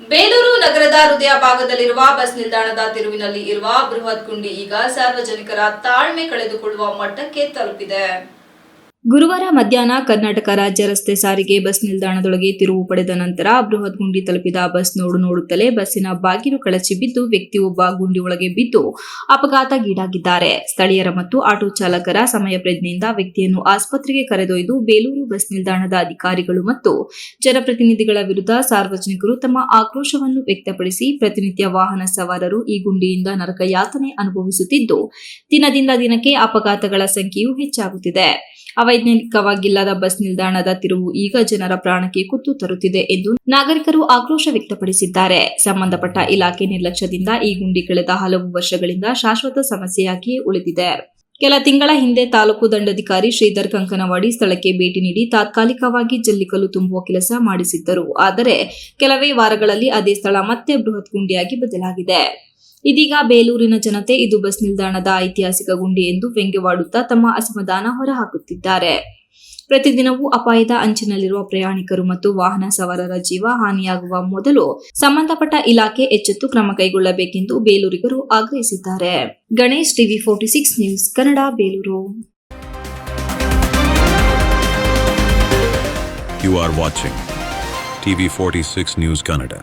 ಬೇಲೂರು ನಗರದ ಹೃದಯ ಭಾಗದಲ್ಲಿರುವ ಬಸ್ ನಿಲ್ದಾಣದ ತಿರುವಿನಲ್ಲಿ ಇರುವ ಬೃಹತ್ ಗುಂಡಿ ಈಗ ಸಾರ್ವಜನಿಕರ ತಾಳ್ಮೆ ಕಳೆದುಕೊಳ್ಳುವ ಮಟ್ಟಕ್ಕೆ ತಲುಪಿದೆ. ಗುರುವಾರ ಮಧ್ಯಾಹ್ನ ಕರ್ನಾಟಕ ರಾಜ್ಯ ರಸ್ತೆ ಸಾರಿಗೆ ಬಸ್ ನಿಲ್ದಾಣದೊಳಗೆ ತಿರುವು ಪಡೆದ ನಂತರ ಬೃಹತ್ ಗುಂಡಿ ತಲುಪಿದ ಬಸ್ ನೋಡು ನೋಡುತ್ತಲೇ ಬಸ್ಸಿನ ಬಾಗಿಲು ಕಳಚಿ ಬಿದ್ದು ವ್ಯಕ್ತಿಯೊಬ್ಬ ಗುಂಡಿಯೊಳಗೆ ಬಿದ್ದು ಅಪಘಾತಗೀಡಾಗಿದ್ದಾರೆ. ಸ್ಥಳೀಯರ ಮತ್ತು ಆಟೋ ಚಾಲಕರ ಸಮಯ ಪ್ರಜ್ಞೆಯಿಂದ ವ್ಯಕ್ತಿಯನ್ನು ಆಸ್ಪತ್ರೆಗೆ ಕರೆದೊಯ್ದು ಬೇಲೂರು ಬಸ್ ನಿಲ್ದಾಣದ ಅಧಿಕಾರಿಗಳು ಮತ್ತು ಜನಪ್ರತಿನಿಧಿಗಳ ವಿರುದ್ಧ ಸಾರ್ವಜನಿಕರು ತಮ್ಮ ಆಕ್ರೋಶವನ್ನು ವ್ಯಕ್ತಪಡಿಸಿ ಪ್ರತಿನಿತ್ಯ ವಾಹನ ಸವಾರರು ಈ ಗುಂಡಿಯಿಂದ ನರಕ ಯಾತನೆ ಅನುಭವಿಸುತ್ತಿದ್ದು, ದಿನದಿಂದ ದಿನಕ್ಕೆ ಅಪಘಾತಗಳ ಸಂಖ್ಯೆಯೂ ಹೆಚ್ಚಾಗುತ್ತಿದೆ. ಅವೈಜ್ಞಾನಿಕವಾಗಿಲ್ಲದ ಬಸ್ ನಿಲ್ದಾಣದ ತಿರುವು ಈಗ ಜನರ ಪ್ರಾಣಕ್ಕೆ ಕುತ್ತು ತರುತ್ತಿದೆ ಎಂದು ನಾಗರಿಕರು ಆಕ್ರೋಶ ವ್ಯಕ್ತಪಡಿಸಿದ್ದಾರೆ. ಸಂಬಂಧಪಟ್ಟ ಇಲಾಖೆ ನಿರ್ಲಕ್ಷ್ಯದಿಂದ ಈ ಗುಂಡಿ ಕಳೆದ ಹಲವು ವರ್ಷಗಳಿಂದ ಶಾಶ್ವತ ಸಮಸ್ಯೆಯಾಗಿಯೇ ಉಳಿದಿದೆ. ಕೆಲ ತಿಂಗಳ ಹಿಂದೆ ತಾಲೂಕು ದಂಡಾಧಿಕಾರಿ ಶ್ರೀಧರ್ ಕಂಕನವಾಡಿ ಸ್ಥಳಕ್ಕೆ ಭೇಟಿ ನೀಡಿ ತಾತ್ಕಾಲಿಕವಾಗಿ ಜಲ್ಲಿಕಲ್ಲು ತುಂಬುವ ಕೆಲಸ ಮಾಡಿಸಿದ್ದರು. ಆದರೆ ಕೆಲವೇ ವಾರಗಳಲ್ಲಿ ಅದೇ ಸ್ಥಳ ಮತ್ತೆ ಬೃಹತ್ ಗುಂಡಿಯಾಗಿ ಬದಲಾಗಿದೆ. ಇದೀಗ ಬೇಲೂರಿನ ಜನತೆ ಇದು ಬಸ್ ನಿಲ್ದಾಣದ ಐತಿಹಾಸಿಕ ಗುಂಡಿ ಎಂದು ವ್ಯಂಗ್ಯವಾಡುತ್ತಾ ತಮ್ಮ ಅಸಮಾಧಾನ ಹೊರಹಾಕುತ್ತಿದ್ದಾರೆ. ಪ್ರತಿದಿನವೂ ಅಪಾಯದ ಅಂಚಿನಲ್ಲಿರುವ ಪ್ರಯಾಣಿಕರು ಮತ್ತು ವಾಹನ ಸವಾರರ ಜೀವ ಹಾನಿಯಾಗುವ ಮೊದಲು ಸಂಬಂಧಪಟ್ಟ ಇಲಾಖೆ ಎಚ್ಚೆತ್ತು ಕ್ರಮ ಕೈಗೊಳ್ಳಬೇಕೆಂದು ಬೇಲೂರಿಗರು ಆಗ್ರಹಿಸಿದ್ದಾರೆ. Ganesh TV forty six news, Kannada, Belur. You are watching TV46 News Kannada.